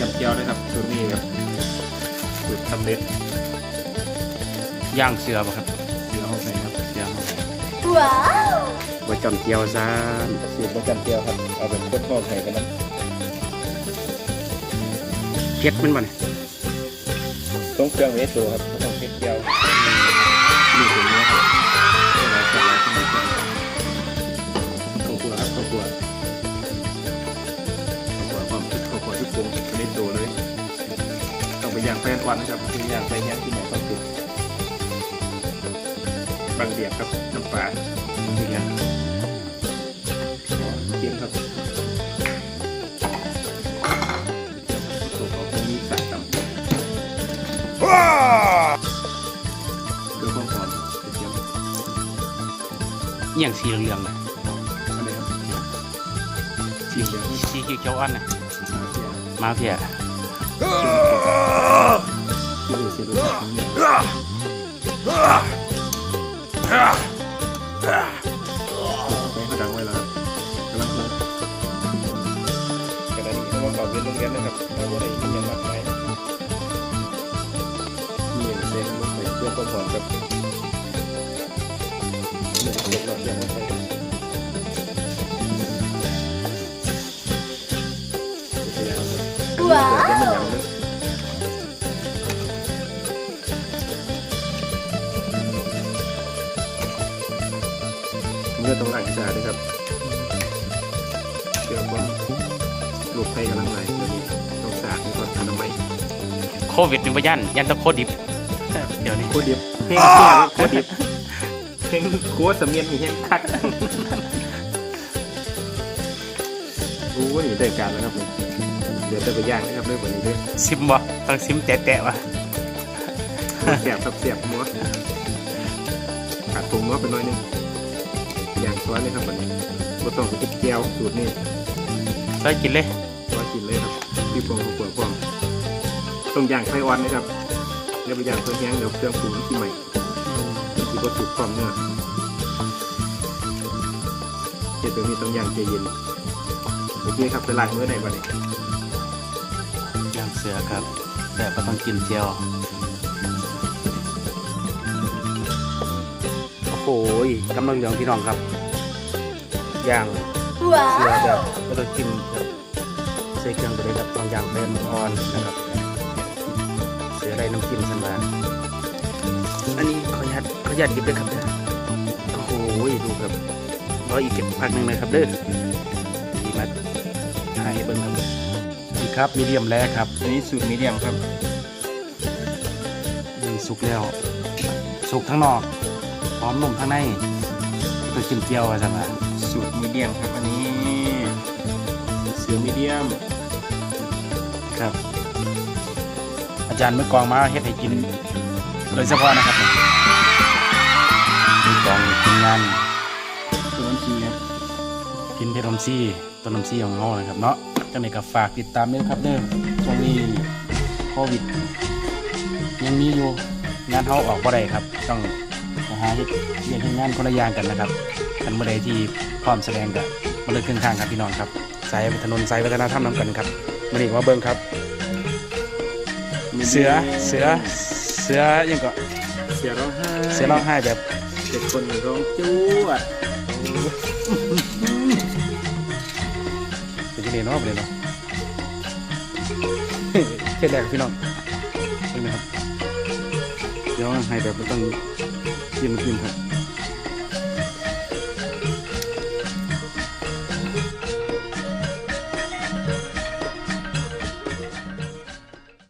จำเจียวนะครับสูตรนี้แบบสูตรสำเร็จย่างเสือป่ะครับเดี๋ยวเอาใส่ครับเสือว้าวไว้จำเจียวซะสูตรประจำเจียวครับเอาแบบโคตรพ่อไข่กันนะเก็ดมันบ่เนี่ยต้องเครื่องเวสตัวครับ องไปย่างแฟนวันนะครับคืออย่างไปย่างที่ไหนต้องติดบางเดียบครับน้ำปลานี่ไงเทียมครับตัวของพวกนี้สายต่ำเพื่อความหอมเทียมเอี่ยงสีเหลืองๆนะอะไรครับสีสีเขียวๆอ่อนนะมาเทียมมาเพียที่ดูเสียดูแบบนี้ไปเขาดังไว้แล้วครับกำลังเลยกระดาษนี้เอามาก่อนเป็นโรงเรียนนะครับเราไม่ได้มีอย่างมากมายมี อย่างเซนลงไปเพื่อความหอมกับเนื้อเสียงเราเสียงลงไปครั เมื่อต้องล้างจานด้วยครับเกี่ยวกับลูกไผ่กำลังไหลตัวนี้ต้องสะอาดมีก่อนอนามัยโควิดนี่บ่ยันยันตะโคดิบเดี๋ยวนี้โคตรดิบเพ่งเพ่งโคตรดิบเพ่งโคตรสำเนียงมีเฮงคักรู้ว่านี่ได้การแล้วครับผมเดี๋ยวจะไปย่างนะครับด้วยวันนี้ด้วยซิมบ่ต้องซิมแตะๆวะเสียบครับเสียบมัวขาดปรุงมัวไปหน่อยหนึง ย่างซอสเลยครับวันนี้ก็ต้องไปติดแก้วสูตรนี้ใส่กินเลยซอสกินเลยครับพี่ปรุงของปวดปรุงต้องย่างไฟอ่อนนะครับเดี๋ยวไปย่างไฟแห้งเดี๋ยวเครื่องปรุงที่ใหม่ที่ก็สุกความเนื้อเดี๋ยวตัวนี้ต้องย่างใจเย็นโอเคครับไปล้างมือได้วันนี้ย่างเสือครับ แต่ก็ต้องกินเจียว โอ้โหกำลังเหลืองพี่น้องครับย่างว้าเสือวแบบก็ต้องกินแบบใส่เครื่องไปเลยครับบางอย่างเป็นอ่อนนะครับ เสือได้น้ำจิ้มสันมาอันนี้ขออนุญาตขออนุญาตหยิบเลยครับนะโอ้โหดูครับรออีกเก็บพักหนึ่งเลยครับเด้อดีมาให้เบิ้งครับนี่ครับมีเดียมแรกครับอันนี้สูตรมีเดียมครับนี่สุกแล้วสุกทั้งนอก หอมนุ่มทั้งในไปกินเจียวอะสันมาสูตรมีเดียมครับอันนี้เสือมีเดียมครับ อาจารย์เมื่อกองมาเฮ็ดให้กินโดยเฉพาะนะครับมีกองทีมงานตัวน้ำชีครับพินเพชรลมซี่ต้นลมซี่ของเรานะครับเนาะจังไดก็ฝากติดตามด้วยครับเด้อช่วงนี้โควิดยังมีอยู่งานเฮาออกบ่ได้ครับ ต้อง มาหาเฮ็ดเรียนเฮ็ดงานคนละอย่างกันนะครับคันเมื่อใดที่พร้อมแสดงก็มาเลยครึ่งทางครับพี่น้องครับสายถนนสายวัฒนธรรมนํกันครับมื้อนี้มาเบิ่งครับ เสือเสือเสือยังก็เสือร้องไห้เสือร้องไห้แบบเด็กคนร้องจู้ดเป็นยังไงเนาะเป็นเนาะเท่แรกพี่น้องเป็นไหมครับเดี๋ยวให้แบบมันต้อง กินกินครับ